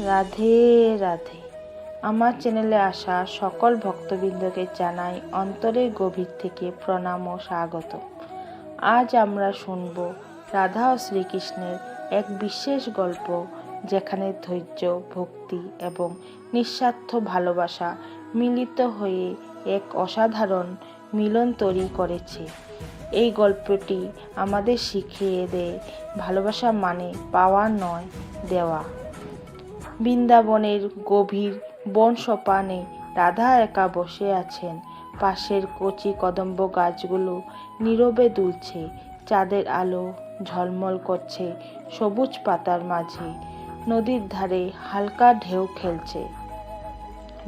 রাধে রাধে। আমার চ্যানেলে আসা সকল ভক্তবৃন্দকে জানাই অন্তরের গভীর থেকে প্রণাম ও স্বাগত। আজ আমরা শুনব রাধা ও শ্রীকৃষ্ণের এক বিশেষ গল্প, যেখানে ধৈর্য, ভক্তি এবং নিঃস্বার্থ ভালোবাসা মিলিত হয়ে এক অসাধারণ মিলন তৈরি করেছে। এই গল্পটি আমাদের শিখিয়ে দেয়, ভালোবাসা মানে পাওয়া নয়, দেওয়া। বৃন্দাবনের গভীর বন সোপানে রাধা একা বসে আছেন। পাশের কচি কদম্ব গাছগুলো নীরবে দুলছে, চাঁদের আলো ঝলমল করছে সবুজ পাতার মাঝে, নদীর ধারে হালকা ঢেউ খেলছে।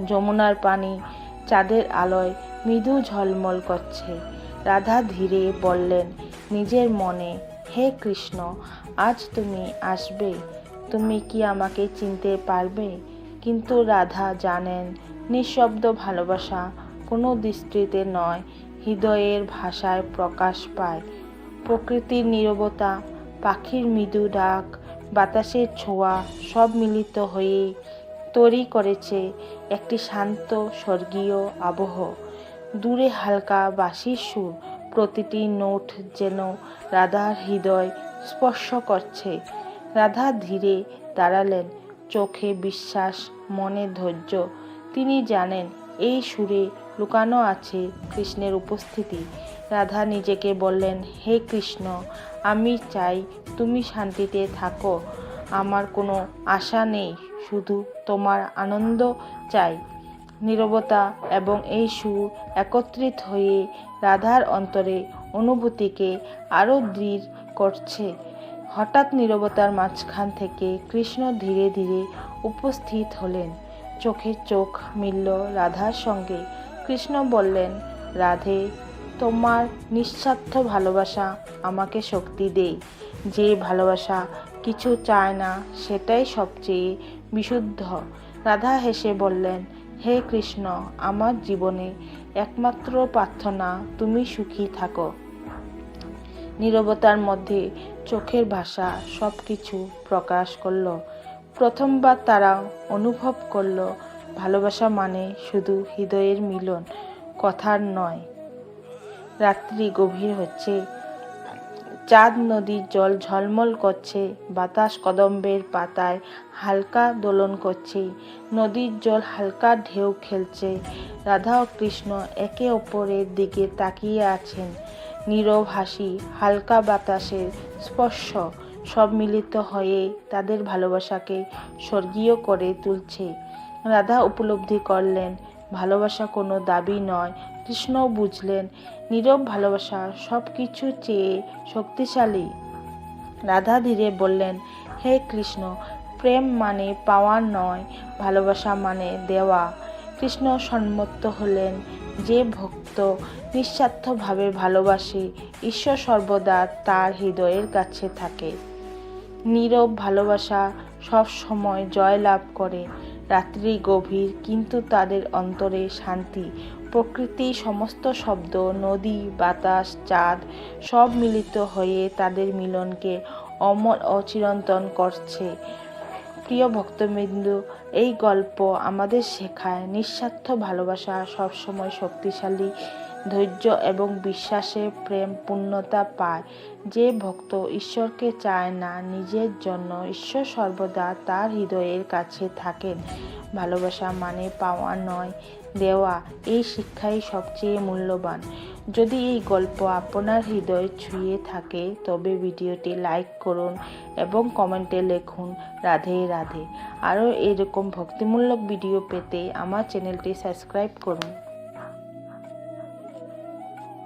যমুনার পানি চাঁদের আলোয় মৃদু ঝলমল করছে। রাধা ধীরে বললেন, নিজের মনে, হে কৃষ্ণ, আজ তুমি আসবে? তুমি কি আমাকে চিনতে পারবে? কিন্তু রাধা জানেন, নিঃশব্দ ভালোবাসা কোনো দৃষ্টিতে নয়, হৃদয়ের ভাষায় প্রকাশ পায়। প্রকৃতির নীরবতা, পাখির মৃদু ডাক, বাতাসের ছোঁয়া সব মিলিত হয়ে তৈরি করেছে একটি শান্ত স্বর্গীয় আবহ। দূরে হালকা বাঁশির সুর, প্রতিটি নোট যেন রাধার হৃদয় স্পর্শ করছে। রাধা ধীরে দাঁড়ালেন। চোখে বিশ্বাস, মনে ধৈর্য। তিনি জানেন, এই সুরে লুকানো আছে কৃষ্ণের উপস্থিতি। রাধা নিজেকে বললেন, হে কৃষ্ণ, আমি চাই তুমি শান্তিতে থাকো। আমার কোনো আশা নেই, শুধু তোমার আনন্দ চাই। নীরবতা এবং এই সুর একত্রিত হয়ে রাধার অন্তরে অনুভূতিকে আরও দৃঢ় করছে। হঠাৎ নীরবতার মাঝখান থেকে কৃষ্ণ ধীরে ধীরে উপস্থিত হলেন। চোখে চোখ মিলল রাধার সঙ্গে। কৃষ্ণ বললেন, রাধে, তোমার নিঃস্বার্থ ভালোবাসা আমাকে শক্তি দেয়। যে ভালোবাসা কিছু চায় না, সেটাই সবচেয়ে বিশুদ্ধ। রাধা হেসে বললেন, হে কৃষ্ণ, আমার জীবনে একমাত্র প্রার্থনা, তুমি সুখী থাকো। নীরবতার মধ্যে চোখের ভাষা সব কিছু প্রকাশ করল। প্রথমবার তারা অনুভব করল, ভালোবাসা মানে শুধু হৃদয়ের মিলন, কথার নয়। রাত্রি গভীর হচ্ছে, চাঁদ নদীর জল ঝলমল করছে, বাতাস কদম্বের পাতায় হালকা দোলন করছে, নদীর জল হালকা ঢেউ খেলছে। রাধা ও কৃষ্ণ একে অপরের দিকে তাকিয়ে আছেন। নীরব হাসি হালকা বাতাসের স্পর্শ সব মিলিত হয়ে তাদের ভালোবাসাকে স্বর্গীয় করে তুলছে। রাধা উপলব্ধি করলেন, ভালোবাসা কোনো দাবি নয়। কৃষ্ণ বুঝলেন, নীরব ভালোবাসা সব কিছু চেয়ে শক্তিশালী। রাধা ধীরে বললেন, হে কৃষ্ণ, প্রেম মানে পাওয়া নয়, ভালোবাসা মানে দেওয়া। কৃষ্ণ সম্মত হলেন যে ভক্ত নিঃস্বার্থভাবে ভালোবাসে, ঈশ্বর সর্বদা তার হৃদয়ের কাছে থাকে। নীরব ভালোবাসা সব সময় জয় লাভ করে, রাত্রি গভীর কিন্তু তাদের অন্তরে শান্তি, প্রকৃতি, সমস্ত শব্দ, নদী, বাতাস, চাঁদ, সব মিলিত হয়ে তাদের মিলনকে অমর ও চিরন্তন করছে। প্রিয় ভক্তবৃন্দু, এই গল্প আমাদের শেখায় নিঃস্বার্থ ভালোবাসা সবসময় শক্তিশালী, ধৈর্য এবং বিশ্বাসে প্রেম পূর্ণতা পায়। যে ভক্ত ঈশ্বরকে চায় না, নিজের জন্য ঈশ্বর সর্বদা তার হৃদয়ের কাছে থাকেন। ভালোবাসা মানে পাওয়া নয়, দেওয়া, এই শিক্ষাই সবচেয়ে মূল্যবান। যদি এই গল্প আপনার হৃদয় ছুঁয়ে থাকে, তবে ভিডিওটি লাইক করুন এবং কমেন্টে লিখুন, রাধে রাধে। আরও এরকম ভক্তিমূলক ভিডিও পেতে আমার চ্যানেলটি সাবস্ক্রাইব করুন।